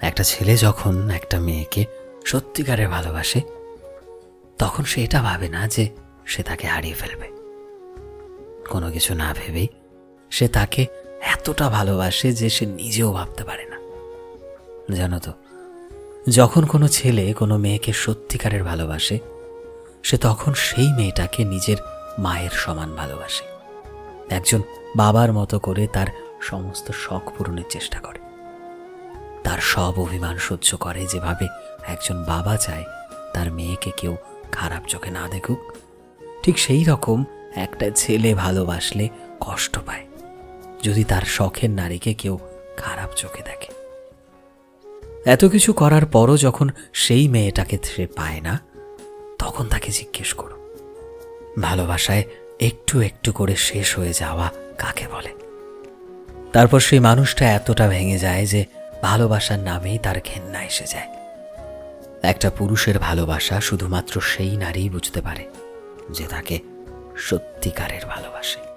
একটা ছেলে যখন একটা মেয়েকে সত্যিকারের ভালোবাসে, তখন সে এটা ভাবে না যে সে তাকে হারিয়ে ফেলবে। কোনো কিছু না ভেবেই সে তাকে এতটা ভালোবাসে যে সে নিজেও ভাবতে পারে না। জানো তো, যখন কোনো ছেলে কোনো মেয়েকে সত্যিকারের ভালোবাসে, সে তখন সেই মেয়েটাকে নিজের মায়ের সমান ভালোবাসে। একজন বাবার মতো করে তার সমস্ত শখ পূরণের চেষ্টা করে। তার সব অভিমান সহ্য করে যেভাবে একজন বাবা চায়, তার মেয়েকে কেউ খারাপ চোখে না দেখুক। ঠিক সেই রকম একটা ছেলে ভালোবাসলে কষ্ট পায়, যদি তার শখের নারীকে কেউ খারাপ চোখে দেখে। এত কিছু করার পরও যখন সেই মেয়েটাকে সে পায় না, তখন তাকে জিজ্ঞেস করো। ভালোবাসায় একটু একটু করে শেষ হয়ে যাওয়া কাকে বলে? তারপর সেই মানুষটা এতটা ভেঙে যায় যে ভালোবাসার নামেই তার ঘেন্না এসে যায়। একটা পুরুষের ভালোবাসা শুধুমাত্র সেই নারী বুঝতে পারে যে তাকে সত্যিকারের ভালোবাসে।